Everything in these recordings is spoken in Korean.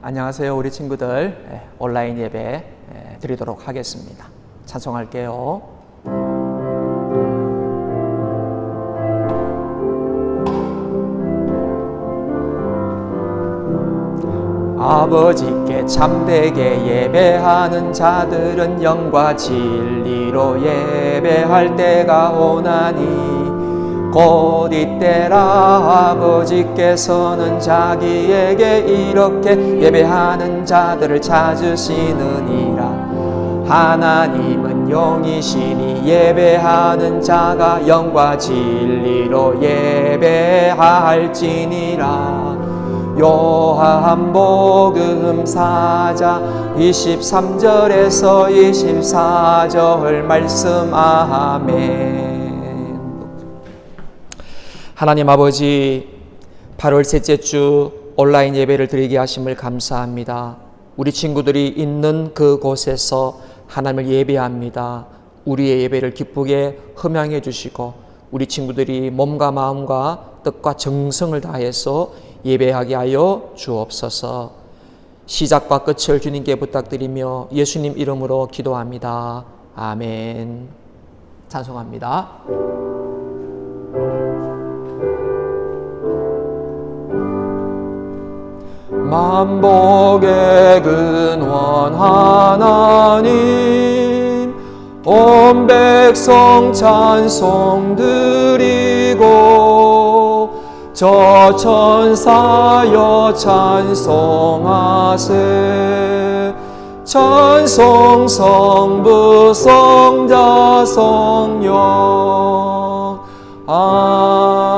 안녕하세요, 우리 친구들. 예, 온라인 예배 예, 드리도록 하겠습니다. 찬송할게요. 아버지께 참되게 예배하는 자들은 영과 진리로 예배할 때가 오나니 곧 이때라 아버지께서는 자기에게 이렇게 예배하는 자들을 찾으시느니라. 하나님은 영이시니 예배하는 자가 영과 진리로 예배할지니라. 요한복음 4장 23절에서 24절 말씀 아멘 하나님 아버지 8월 셋째 주 온라인 예배를 드리게 하심을 감사합니다. 우리 친구들이 있는 그곳에서 하나님을 예배합니다. 우리의 예배를 기쁘게 흠양해 주시고 우리 친구들이 몸과 마음과 뜻과 정성을 다해서 예배하게 하여 주옵소서. 시작과 끝을 주님께 부탁드리며 예수님 이름으로 기도합니다. 아멘. 찬송합니다. 만복의 근원 하나님 온 백성 찬송 드리고 저 천사여 찬송하세. 찬송 성부 성자 성령. 아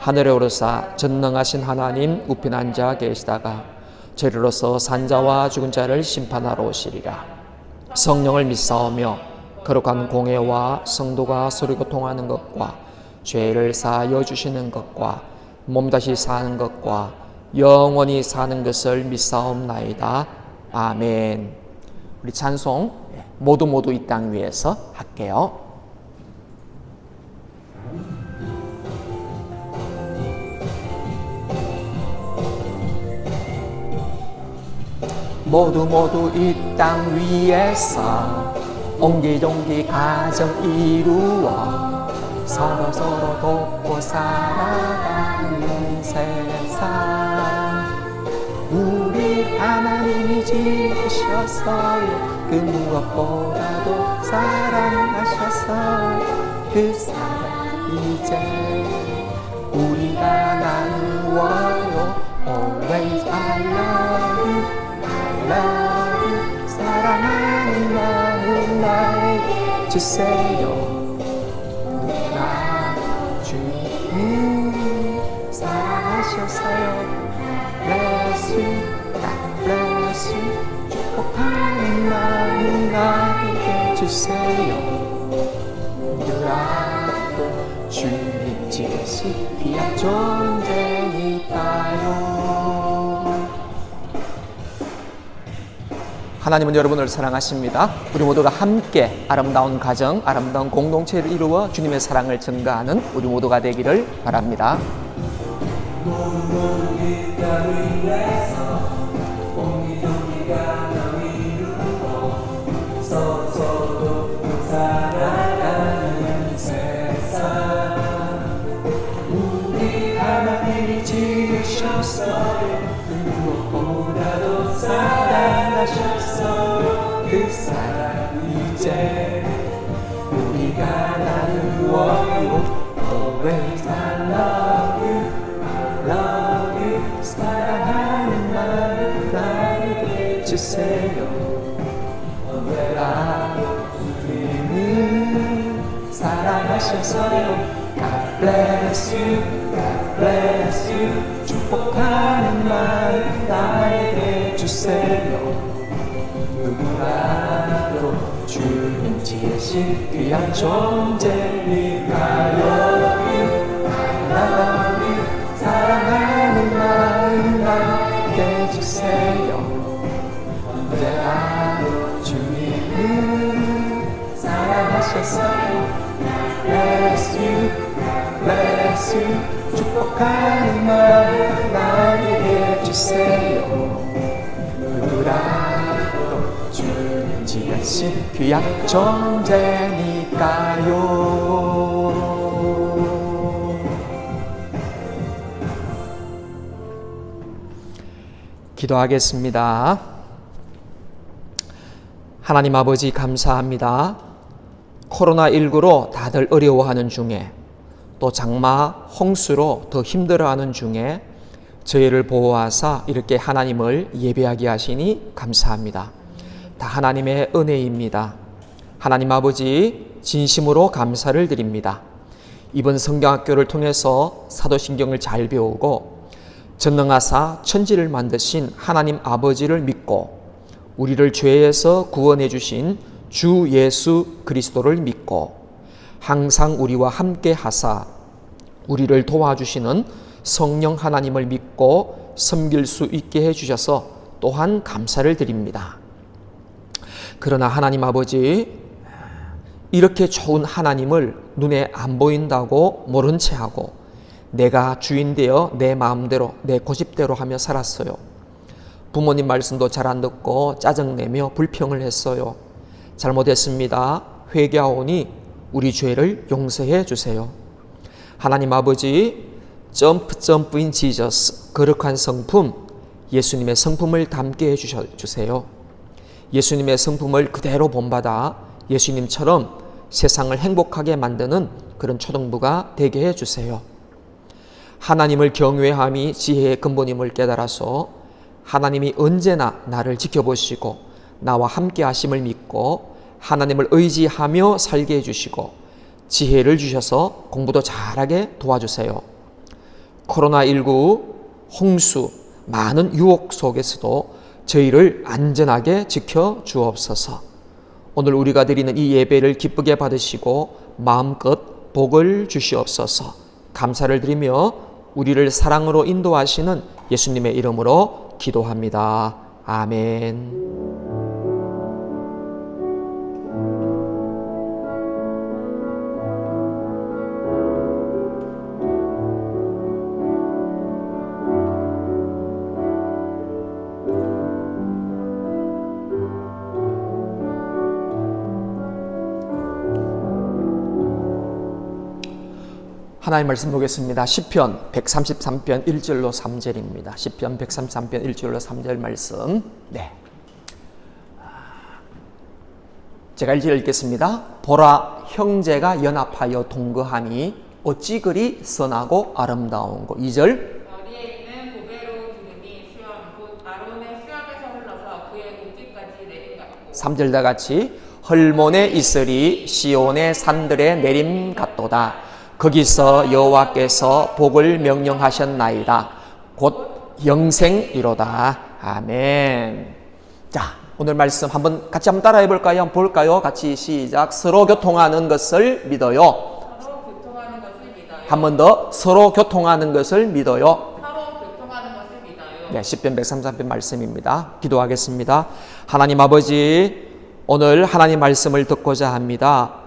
하늘에 오르사 전능하신 하나님 우편 앉아 계시다가 저리로서 산자와 죽은 자를 심판하러 오시리라. 성령을 믿사오며 거룩한 공예와 성도가 소리고 통하는 것과 죄를 사하여 주시는 것과 몸 다시 사는 것과 영원히 사는 것을 믿사옵나이다. 아멘. 우리 찬송 모두 모두 이 땅 위에서 할게요. 모두 모두 이 땅 위에서 옹기종기 가정 이루어 서로 서로 돕고 살아가는 세상. 우리 하나님이 지으셨어요 그 무엇보다도 사랑하셨어요 그 사랑 이제 우리가 나누어 주세요. 나 주님 사랑하셨어요. God bless you 축복하는 마음 나에게 주세요. 누라도 주님 지으신 귀한 존재 하나님은 여러분을 사랑하십니다. 우리 모두가 함께 아름다운 가정, 아름다운 공동체를 이루어 주님의 사랑을 증가하는 우리 모두가 되기를 바랍니다. God bless you, God bless you. 축복하는 말 나에게 주세요. 누구라도 주님 지으신 귀한 존재니까요. 하나님 사랑하는 마음 나에게 주세요. 언제나 주님은 사랑하셨어요. You. 축복하는 마음 나에게 주세요. 누구라도 주님 지으신 귀한 존재니까요. 기도하겠습니다. 하나님 아버지 감사합니다. 코로나19로 다들 어려워하는 중에 또 장마, 홍수로 더 힘들어하는 중에 저희를 보호하사 이렇게 하나님을 예배하게 하시니 감사합니다. 다 하나님의 은혜입니다. 하나님 아버지 진심으로 감사를 드립니다. 이번 성경학교를 통해서 사도신경을 잘 배우고 전능하사 천지를 만드신 하나님 아버지를 믿고 우리를 죄에서 구원해 주신 주 예수 그리스도를 믿고 항상 우리와 함께 하사 우리를 도와주시는 성령 하나님을 믿고 섬길 수 있게 해 주셔서 또한 감사를 드립니다. 그러나 하나님 아버지 이렇게 좋은 하나님을 눈에 안 보인다고 모른 채 하고 내가 주인 되어 내 마음대로 내 고집대로 하며 살았어요. 부모님 말씀도 잘 안 듣고 짜증내며 불평을 했어요. 잘못했습니다. 회개하오니 우리 죄를 용서해 주세요. 하나님 아버지 점프 점프인 지저스 거룩한 성품 예수님의 성품을 담게 해 주세요. 예수님의 성품을 그대로 본받아 예수님처럼 세상을 행복하게 만드는 그런 초등부가 되게 해 주세요. 하나님을 경외함이 지혜의 근본임을 깨달아서 하나님이 언제나 나를 지켜보시고 나와 함께 하심을 믿고 하나님을 의지하며 살게 해주시고 지혜를 주셔서 공부도 잘하게 도와주세요. 코로나19 홍수 많은 유혹 속에서도 저희를 안전하게 지켜 주옵소서. 오늘 우리가 드리는 이 예배를 기쁘게 받으시고 마음껏 복을 주시옵소서. 감사를 드리며 우리를 사랑으로 인도하시는 예수님의 이름으로 기도합니다. 아멘. 하나님 말씀 보겠습니다. 시편 133편 1절로 3절입니다. 시편 133편 1절로 3절 말씀. 네. 제가 일절 읽겠습니다. 보라 형제가 연합하여 동거하니 어찌 그리 선하고 아름다운 고 2절 머리에 있는 고개로 기름이 수염 곧 아론의 수염에서 흘러서 그의 목뒤까지 내린 같고 3절 다 같이 헐몬에 있으리 시온의 산들에 내림 같도다 거기서 여호와께서 복을 명령하셨나이다 곧 영생이로다 아멘 자 오늘 말씀 한번 같이 한번 따라해 볼까요 한번 볼까요 같이 시작 서로 교통하는 것을 믿어요. 한 번 더 서로 교통하는 것을 믿어요 서로 교통하는 것을 믿어요. 네, 10편 133편 말씀입니다. 기도하겠습니다. 하나님 아버지, 오늘 하나님 말씀을 듣고자 합니다.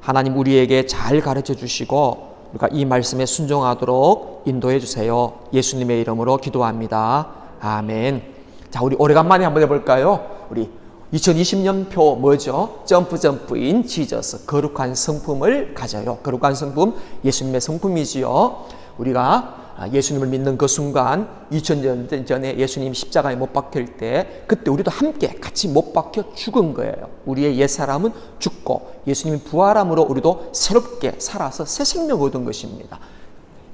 하나님 우리에게 잘 가르쳐 주시고 우리가 이 말씀에 순종하도록 인도해 주세요. 예수님의 이름으로 기도합니다. 아멘. 자, 우리 오래간만에 한번 해볼까요? 우리 2020년표 뭐죠? 점프 점프인 지저스 거룩한 성품을 가져요. 거룩한 성품 예수님의 성품이지요. 우리가 예수님을 믿는 그 순간 2000년 전에 예수님 십자가에 못 박힐 때 그때 우리도 함께 같이 못 박혀 죽은 거예요. 우리의 옛 사람은 죽고 예수님이 부활함으로 우리도 새롭게 살아서 새 생명 얻은 것입니다.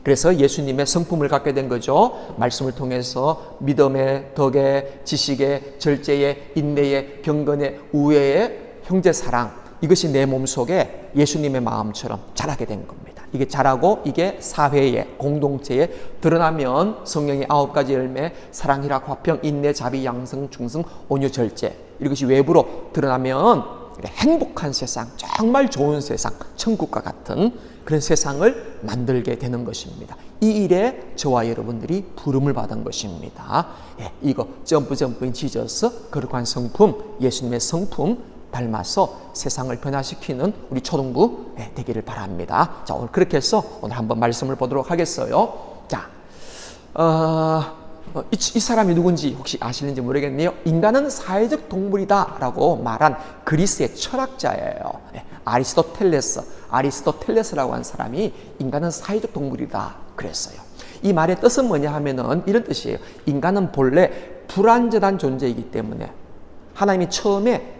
그래서 예수님의 성품을 갖게 된 거죠. 말씀을 통해서 믿음의, 덕의, 지식의, 절제의, 인내의, 경건의, 우애의 형제 사랑 이것이 내 몸속에 예수님의 마음처럼 자라게 된 겁니다. 이게 자라고 이게 사회에 공동체에 드러나면 성령의 아홉 가지 열매 사랑 희락 화평 인내 자비 양성 중성 온유 절제 이것이 외부로 드러나면 행복한 세상 정말 좋은 세상 천국과 같은 그런 세상을 만들게 되는 것입니다. 이 일에 저와 여러분들이 부름을 받은 것입니다. 예, 이거 점프 점프인 지저스 거룩한 성품 예수님의 성품 닮아서 세상을 변화시키는 우리 초등부 예, 되기를 바랍니다. 자 오늘 그렇게 해서 오늘 한번 말씀을 보도록 하겠어요. 자, 어, 어, 이, 이 사람이 누군지 혹시 아시는지 모르겠네요. 인간은 사회적 동물이다라고 말한 그리스의 철학자예요. 예, 아리스토텔레스, 아리스토텔레스라고 한 사람이 인간은 사회적 동물이다 그랬어요. 이 말의 뜻은 뭐냐 하면은 이런 뜻이에요. 인간은 본래 불완전한 존재이기 때문에 하나님이 처음에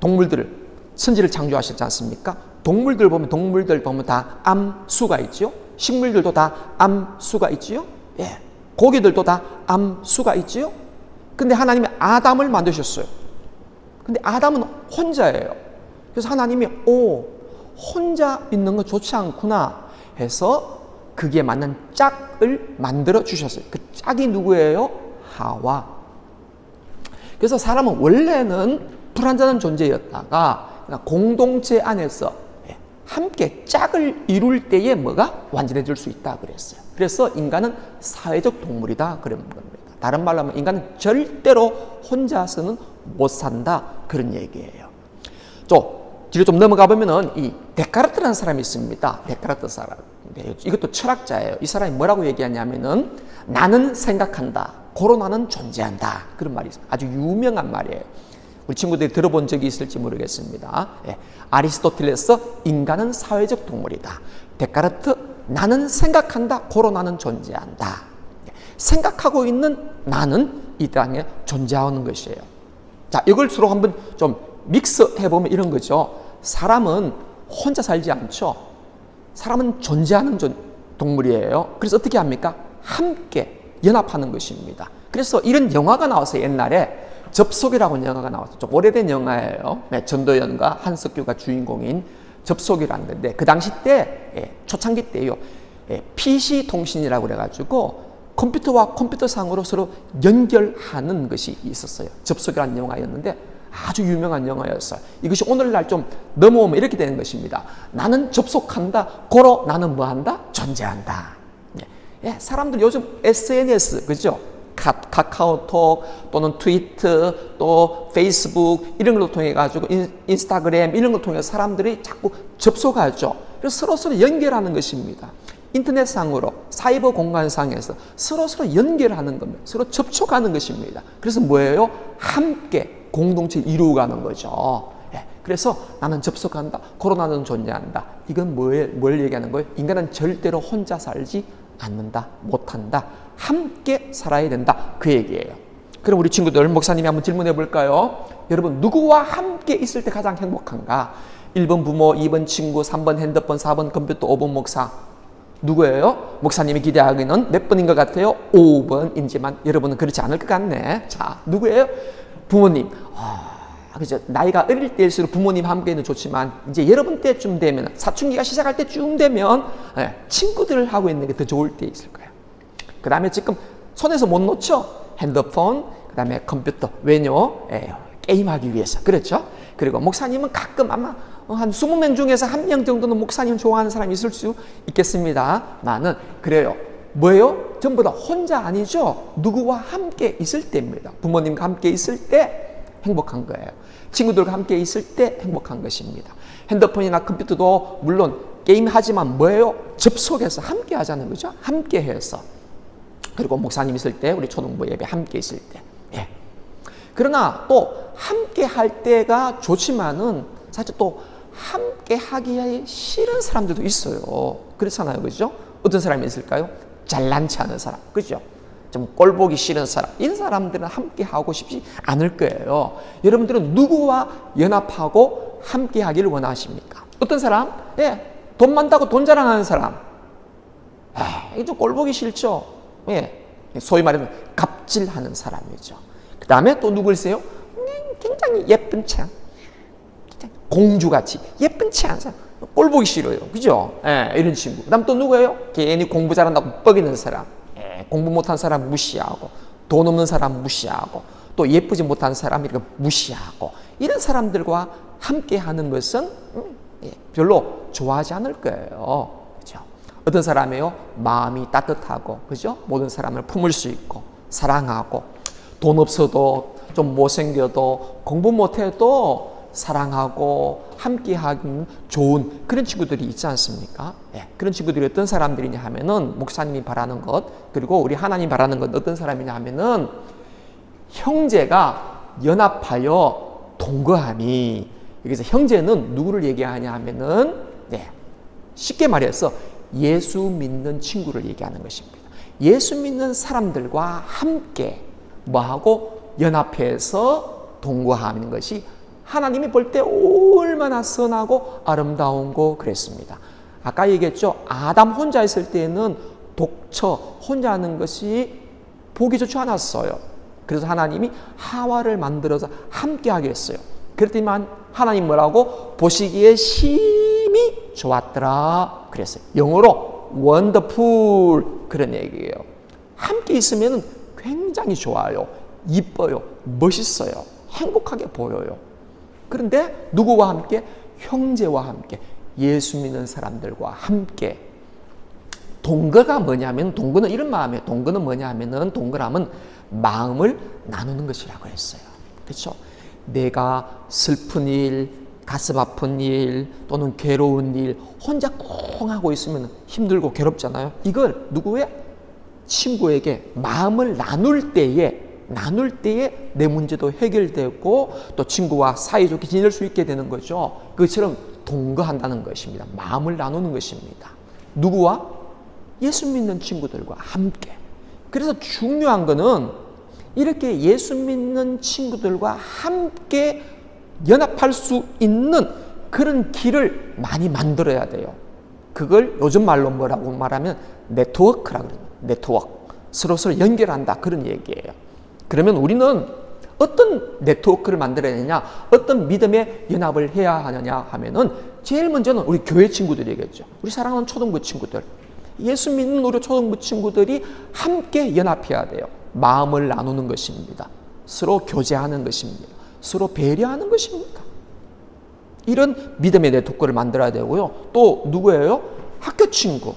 동물들을 선지를 창조하셨지 않습니까? 동물들 보면 동물들 보면 다 암수가 있지요. 식물들도 다 암수가 있지요. 예. 고기들도 다 암수가 있지요. 근데 하나님이 아담을 만드셨어요. 근데 아담은 혼자예요. 그래서 하나님이 오 혼자 있는 거 좋지 않구나 해서 그게 맞는 짝을 만들어 주셨어요. 그 짝이 누구예요? 하와. 그래서 사람은 원래는 불완전한 존재였다가 공동체 안에서 함께 짝을 이룰 때에 뭐가 완전해질 수 있다 그랬어요. 그래서 인간은 사회적 동물이다 그런 겁니다. 다른 말로 하면 인간은 절대로 혼자서는 못 산다 그런 얘기예요. 또 뒤로 좀 넘어가 보면은 이 데카르트라는 사람이 있습니다. 데카르트 사람. 네, 이것도 철학자예요. 이 사람이 뭐라고 얘기하냐면은 나는 생각한다. 고로 나는 존재한다. 그런 말이 있습니다. 아주 유명한 말이에요. 우리 친구들이 들어본 적이 있을지 모르겠습니다. 예. 아리스토텔레스 인간은 사회적 동물이다. 데카르트 나는 생각한다. 고로 나는 존재한다. 예. 생각하고 있는 나는 이 땅에 존재하는 것이에요. 자, 이걸 서로 한번 좀 믹스해 보면 이런 거죠. 사람은 혼자 살지 않죠. 사람은 존재하는 존, 동물이에요. 그래서 어떻게 합니까? 함께 연합하는 것입니다. 그래서 이런 영화가 나와서 옛날에 접속이라고 하는 영화가 나왔어요. 좀 오래된 영화예요. 네, 전도연과 한석규가 주인공인 접속이라는 건데 그 당시 때 예, 초창기 때요. 예, PC 통신이라고 그래가지고 컴퓨터와 컴퓨터 상으로 서로 연결하는 것이 있었어요. 접속이라는 영화였는데 아주 유명한 영화였어요. 이것이 오늘날 좀 넘어오면 이렇게 되는 것입니다. 나는 접속한다. 고로 나는 뭐 한다? 존재한다. 예, 사람들 요즘 SNS, 그죠? 카, 카카오톡 또는 트위터 또 페이스북 이런 걸 통해 가지고 인, 인스타그램 이런 걸 통해 사람들이 자꾸 접속하죠. 그래서 서로 서로 연결하는 것입니다. 인터넷상으로 사이버 공간상에서 서로 서로 연결하는 겁니다. 서로 접촉하는 것입니다. 그래서 뭐예요? 함께 공동체 이루어가는 거죠. 예, 그래서 나는 접속한다. 코로나는 존재한다. 이건 뭘, 뭘 얘기하는 거예요? 인간은 절대로 혼자 살지 않는다. 못한다. 함께 살아야 된다. 그 얘기예요. 그럼 우리 친구들, 목사님이 한번 질문해 볼까요? 여러분, 누구와 함께 있을 때 가장 행복한가? 1번 부모, 2번 친구, 3번 핸드폰, 4번 컴퓨터, 5번 목사. 누구예요? 목사님이 기대하기는 몇 번인 것 같아요? 5번이지만 여러분은 그렇지 않을 것 같네. 자, 누구예요? 부모님. 아, 그죠. 나이가 어릴 때일수록 부모님 함께는 좋지만 이제 여러분 때쯤 되면 사춘기가 시작할 때쯤 되면 예, 친구들하고 있는 게 더 좋을 때 있을 거예요. 그 다음에 지금 손에서 못 놓죠? 핸드폰, 그 다음에 컴퓨터. 왜요? 예, 게임하기 위해서. 그렇죠? 그리고 목사님은 가끔 아마 한 20명 중에서 한 명 정도는 목사님 좋아하는 사람이 있을 수 있겠습니다. 나는 그래요. 뭐예요? 전부 다 혼자 아니죠? 누구와 함께 있을 때입니다. 부모님과 함께 있을 때 행복한 거예요. 친구들과 함께 있을 때 행복한 것입니다. 핸드폰이나 컴퓨터도 물론 게임하지만 뭐예요? 접속해서 함께 하자는 거죠. 함께 해서. 그리고 목사님 있을 때, 우리 초등부 예배 함께 있을 때. 예. 그러나 또 함께 할 때가 좋지만은 사실 또 함께 하기 싫은 사람들도 있어요. 그렇잖아요. 그죠? 어떤 사람이 있을까요? 잘난치 않은 사람. 그죠? 좀 꼴보기 싫은 사람. 이런 사람들은 함께 하고 싶지 않을 거예요. 여러분들은 누구와 연합하고 함께 하기를 원하십니까? 어떤 사람? 예. 돈 많다고 돈 자랑하는 사람. 아, 이게 좀 꼴보기 싫죠? 예. 소위 말하면 갑질하는 사람이죠. 그 다음에 또 누구일세요? 음, 굉장히 예쁜 참. 공주같이 예쁜 치 않은 사람. 꼴 보기 싫어요. 그죠? 예, 이런 친구. 그 다음 또 누구예요? 괜히 공부 잘한다고 뻐기는 사람. 예, 공부 못한 사람 무시하고, 돈 없는 사람 무시하고, 또 예쁘지 못한 사람 이렇게 무시하고, 이런 사람들과 함께 하는 것은 음, 예, 별로 좋아하지 않을 거예요. 어떤 사람이요? 마음이 따뜻하고, 그죠? 모든 사람을 품을 수 있고, 사랑하고, 돈 없어도 좀 못생겨도 공부 못해도 사랑하고 함께하기 좋은 그런 친구들이 있지 않습니까? 예, 그런 친구들이 어떤 사람들이냐 하면은 목사님이 바라는 것 그리고 우리 하나님 바라는 것 어떤 사람이냐 하면은 형제가 연합하여 동거함이 여기서 형제는 누구를 얘기하냐 하면은 네, 쉽게 말해서 예수 믿는 친구를 얘기하는 것입니다. 예수 믿는 사람들과 함께 뭐하고 연합해서 동거하는 것이 하나님이 볼 때 얼마나 선하고 아름다운 거 그랬습니다. 아까 얘기했죠. 아담 혼자 있을 때는 독처 혼자 하는 것이 보기 좋지 않았어요. 그래서 하나님이 하와를 만들어서 함께 하게 했어요. 그랬더니만 하나님 뭐라고 보시기에 심히 좋았더라 그랬어요. 영어로 wonderful 그런 얘기예요. 함께 있으면 굉장히 좋아요. 이뻐요. 멋있어요. 행복하게 보여요. 그런데 누구와 함께? 형제와 함께. 예수 믿는 사람들과 함께. 동거가 뭐냐면 동거는 이런 마음이에요. 동거는 뭐냐 하면은 동거라면 마음을 나누는 것이라고 했어요. 그렇죠? 내가 슬픈 일, 가슴 아픈 일 또는 괴로운 일 혼자 꽁 하고 있으면 힘들고 괴롭잖아요. 이걸 누구의 친구에게 마음을 나눌 때에 나눌 때에 내 문제도 해결되고 또 친구와 사이좋게 지낼 수 있게 되는 거죠. 그처럼 동거한다는 것입니다. 마음을 나누는 것입니다. 누구와? 예수 믿는 친구들과 함께. 그래서 중요한 거는 이렇게 예수 믿는 친구들과 함께 연합할 수 있는 그런 길을 많이 만들어야 돼요. 그걸 요즘 말로 뭐라고 말하면 네트워크라 그래요. 네트워크. 서로서로 연결한다. 그런 얘기예요. 그러면 우리는 어떤 네트워크를 만들어야 되냐, 어떤 믿음의 연합을 해야 하느냐 하면은 제일 먼저는 우리 교회 친구들이겠죠. 우리 사랑하는 초등부 친구들. 예수 믿는 우리 초등부 친구들이 함께 연합해야 돼요. 마음을 나누는 것입니다. 서로 교제하는 것입니다. 서로 배려하는 것입니다. 이런 믿음의 네트워크를 만들어야 되고요. 또 누구예요? 학교 친구.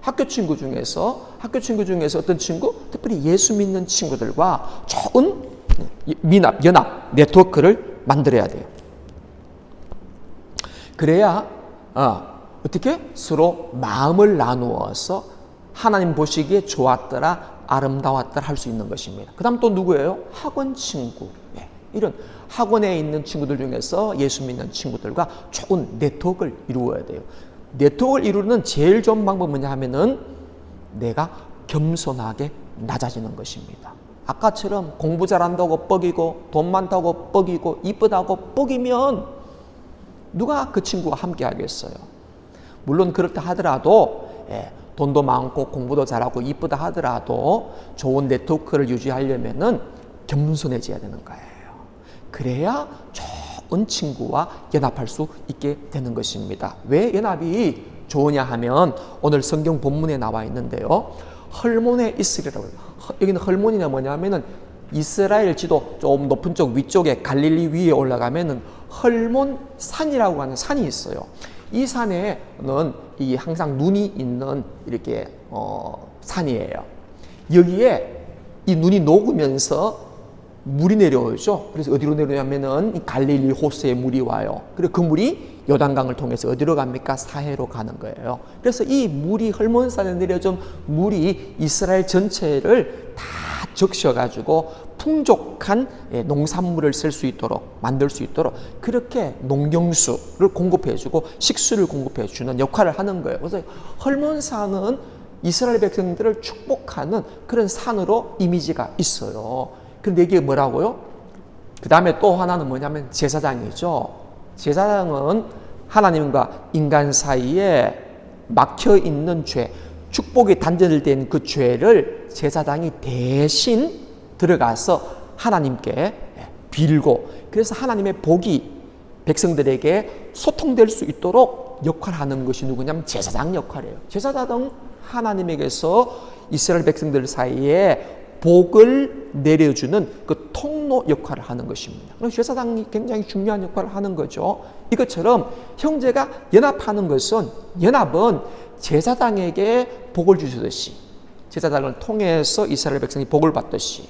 학교 친구 중에서 학교 친구 중에서 어떤 친구? 특별히 예수 믿는 친구들과 좋은 미납, 연합, 네트워크를 만들어야 돼요. 그래야 어, 어떻게 서로 마음을 나누어서 하나님 보시기에 좋았더라, 아름다웠더라 할 수 있는 것입니다. 그다음 또 누구예요? 학원 친구. 예, 이런 학원에 있는 친구들 중에서 예수 믿는 친구들과 좋은 네트워크를 이루어야 돼요. 네트워크를 이루는 제일 좋은 방법은 뭐냐 하면은 내가 겸손하게 낮아지는 것입니다. 아까처럼 공부 잘한다고 뻐기고 돈 많다고 뻐기고 이쁘다고 뻐기면 누가 그 친구와 함께 하겠어요? 물론 그렇다 하더라도 예, 돈도 많고 공부도 잘하고 이쁘다 하더라도 좋은 네트워크를 유지하려면은 겸손해져야 되는 거예요. 그래야 좋은 친구와 연합할 수 있게 되는 것입니다. 왜 연합이 좋으냐 하면 오늘 성경 본문에 나와 있는데요. 있으리라고 해요. 여기는 헐몬이냐 뭐냐면은 이스라엘 지도 좀 높은 쪽 위쪽에 갈릴리 위에 올라가면은 헐몬 산이라고 하는 산이 있어요. 이 산에는 이 항상 눈이 있는 이렇게 어, 산이에요. 여기에 이 눈이 녹으면서 물이 내려오죠. 그래서 어디로 내려오냐면은 갈릴리 호수에 물이 와요. 그리고 그 물이 요단강을 통해서 어디로 갑니까? 사해로 가는 거예요. 그래서 이 물이 헐몬산에 내려준 물이 이스라엘 전체를 다 적셔가지고 풍족한 예, 농산물을 쓸 수 있도록 만들 수 있도록 그렇게 농경수를 공급해주고 식수를 공급해주는 역할을 하는 거예요. 그래서 헐몬산은 이스라엘 백성들을 축복하는 그런 산으로 이미지가 있어요. 근데 이게 뭐라고요? 그 다음에 또 하나는 뭐냐면 제사장이죠. 제사장은 하나님과 인간 사이에 막혀 있는 죄, 축복이 단절된 그 죄를 제사장이 대신 들어가서 하나님께 빌고 그래서 하나님의 복이 백성들에게 소통될 수 있도록 역할하는 것이 누구냐면 제사장 역할이에요. 제사장은 하나님에게서 이스라엘 백성들 사이에 복을 내려주는 그 통로 역할을 하는 것입니다. 제사장이 굉장히 중요한 역할을 하는 거죠. 이것처럼 형제가 연합하는 것은 연합은 제사장에게 복을 주듯이 제사장을 통해서 이스라엘 백성이 복을 받듯이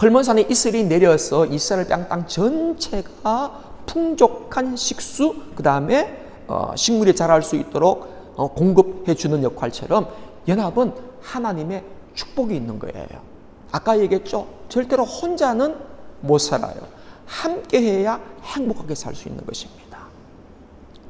헐몬산에 이슬이 내려서 이스라엘 땅 전체가 풍족한 식수 그 다음에 어, 식물이 자랄 수 있도록 어, 공급해 주는 역할처럼 연합은 하나님의 축복이 있는 거예요. 아까 얘기했죠. 절대로 혼자는 못 살아요. 함께 해야 행복하게 살 수 있는 것입니다.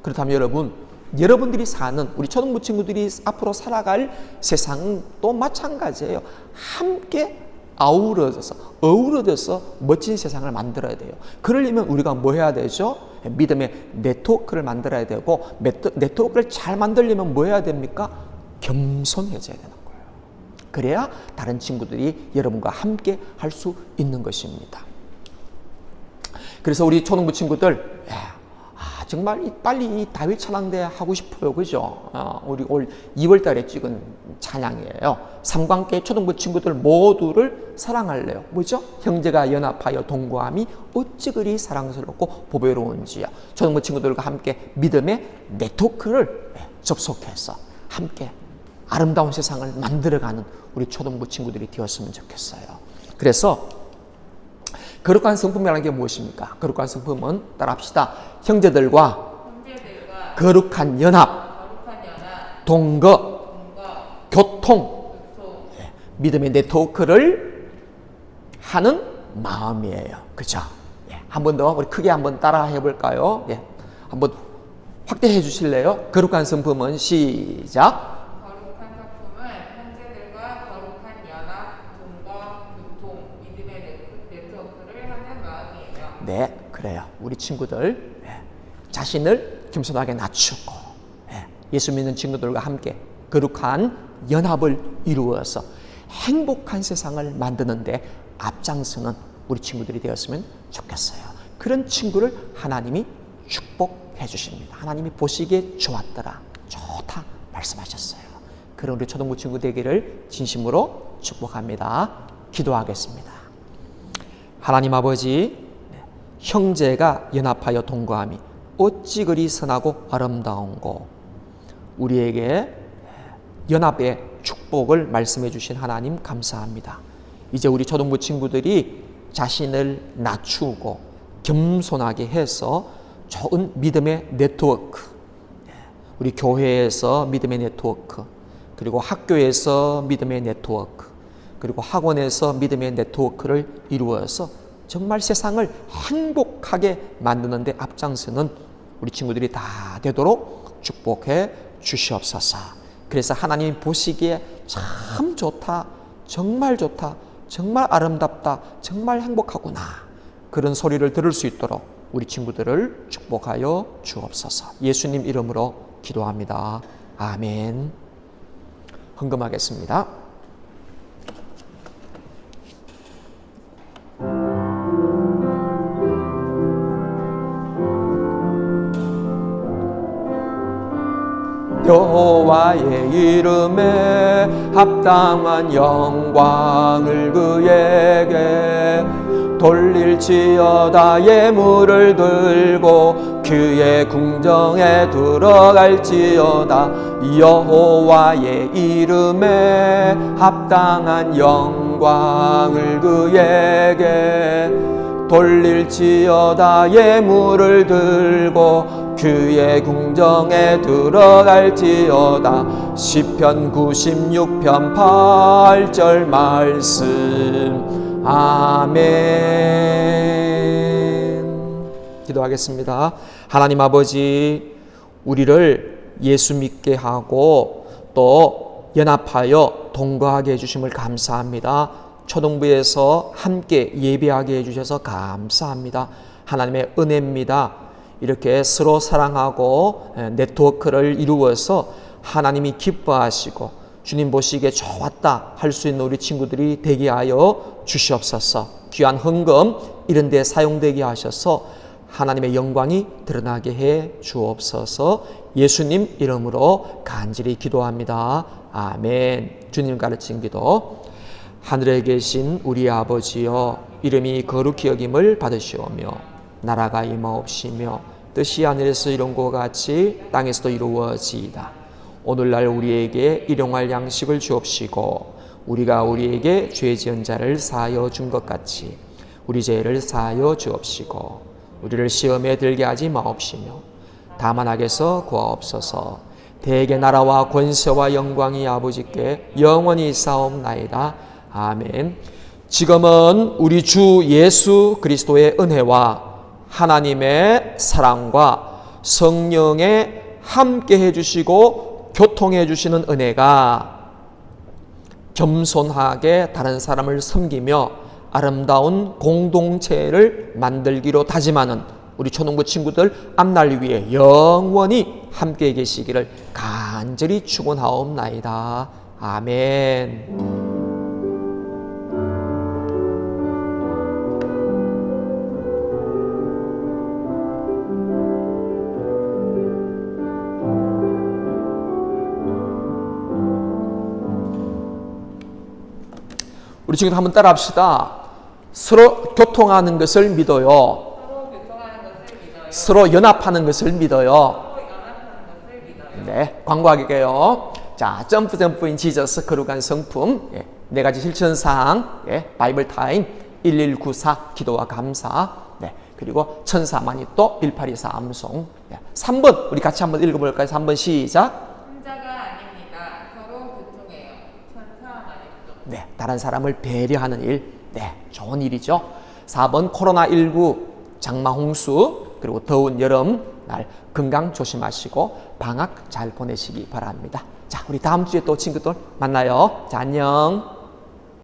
그렇다면 여러분, 여러분들이 사는 우리 초등부 친구들이 앞으로 살아갈 세상은 또 마찬가지예요. 함께 아우러져서 어우러져서 멋진 세상을 만들어야 돼요. 그러려면 우리가 뭐 해야 되죠? 믿음의 네트워크를 만들어야 되고 네트- 네트워크를 잘 만들려면 뭐 해야 됩니까? 겸손해져야 거예요. 그래야 다른 친구들이 여러분과 함께 할 수 있는 것입니다. 그래서 우리 초등부 친구들 야, 아, 정말 이- 빨리 이 다윗 찬양대 하고 싶어요. 그죠? 어, 우리 올 2월 달에 찍은 찬양이에요. 삼광계 초등부 친구들 모두를 사랑할래요. 뭐죠? 형제가 연합하여 동거함이 어찌 그리 사랑스럽고 보배로운지요. 초등부 친구들과 함께 믿음의 네트워크를 예, 접속해서 함께 아름다운 세상을 만들어가는 우리 초등부 친구들이 되었으면 좋겠어요. 그래서 거룩한 성품이라는 게 무엇입니까? 거룩한 성품은 따라합시다. 형제들과 형제들과 거룩한 연합, 거룩한 연합, 동거, 공과 교통, 교통, 믿음의 네트워크를 하는 마음이에요. 그죠? 예, 한번 더 우리 크게 한번 따라 해 볼까요? 예, 한번 확대해 주실래요? 거룩한 성품은 시작. 거룩한 성품은 형제들과 거룩한 연합, 공과 교통, 믿음의 네트- 네트워크를 하는 마음이에요. 네, 그래요. 우리 친구들 예, 자신을 겸손하게 낮추고 예, 예수 믿는 친구들과 함께 거룩한 연합을 이루어서 행복한 세상을 만드는데 앞장서는 우리 친구들이 되었으면 좋겠어요. 그런 친구를 하나님이 축복해 주십니다. 하나님이 보시기에 좋았더라, 좋다 말씀하셨어요. 그런 우리 초등부 친구 되기를 진심으로 축복합니다. 기도하겠습니다. 하나님 아버지 형제가 연합하여 동거함이 어찌 그리 선하고 아름다운고 우리에게 연합의 축복을 말씀해 주신 하나님 감사합니다. 이제 우리 초등부 친구들이 자신을 낮추고 겸손하게 해서 좋은 믿음의 네트워크 우리 교회에서 믿음의 네트워크, 그리고 학교에서 믿음의 네트워크, 그리고 학원에서 믿음의 네트워크를 이루어서 정말 세상을 행복하게 만드는 데 앞장서는 우리 친구들이 다 되도록 축복해 주시옵소서. 그래서 하나님 보시기에 참 좋다, 정말 좋다, 정말 아름답다, 정말 행복하구나. 그런 소리를 들을 수 있도록 우리 친구들을 축복하여 주옵소서. 예수님 이름으로 기도합니다. 아멘. 헌금하겠습니다. 여호와의 이름에 합당한 영광을 그에게 돌릴지어다 예물을 들고 그의 궁정에 들어갈지어다. 여호와의 이름에 합당한 영광을 그에게 돌릴지어다 예물을 들고 그의 궁정에 들어갈지어다. 시편 96편 8절 말씀. 아멘. 기도하겠습니다. 하나님 아버지 우리를 예수 믿게 하고 또 연합하여 동거하게 해주심을 감사합니다. 초등부에서 함께 예배하게 해주셔서 감사합니다. 하나님의 은혜입니다. 이렇게 서로 사랑하고 네트워크를 이루어서 하나님이 기뻐하시고 주님 보시기에 좋았다 할 수 있는 우리 친구들이 되게 하여 주시옵소서. 귀한 헌금 이런 데 사용되게 하셔서 하나님의 영광이 드러나게 해 주옵소서 예수님 이름으로 간절히 기도합니다. 아멘. 주님 가르친 기도. 하늘에 계신 우리 아버지여 이름이 거룩히 여김을 받으시오며 나라가 임하옵시며 뜻이 하늘에서 이룬 것 같이 땅에서도 이루어지이다. 오늘날 우리에게 일용할 양식을 주옵시고 우리가 우리에게 죄 지은 자를 사하여 준 것 같이 우리 죄를 사하여 주옵시고 우리를 시험에 들게 하지 마옵시며 다만 악에서 구하옵소서. 대개 나라와 권세와 영광이 아버지께 영원히 싸움나이다. 아멘. 지금은 우리 주 예수 그리스도의 은혜와 하나님의 사랑과 성령의 함께 해주시고 교통해 주시는 은혜가 겸손하게 다른 사람을 섬기며 아름다운 공동체를 만들기로 다짐하는 우리 초등부 친구들 앞날 위해 영원히 함께 계시기를 간절히 축원하옵나이다. 아멘. 우리 친구들 한번 따라합시다. 서로 교통하는 것을 믿어요. 서로 연합하는 것을 믿어요. 네, 광고하게요. 자, 점프 점프인 지저스 거룩한 성품 예, 네 가지 실천 사항 예, 바이블 타임 1194 기도와 감사 네, 그리고 천사만이 또1824 암송 예, 3번 우리 같이 한번 읽어볼까요? 3번 시작 혼자가 아닙니다. 서로 교통해요. 천사만했죠. 네, 다른 사람을 배려하는 일 네, 좋은 일이죠. 4번 코로나19 장마 홍수 그리고 더운 여름 날 건강 조심하시고 방학 잘 보내시기 바랍니다. 자 우리 다음 주에 또 친구들 만나요. 자 안녕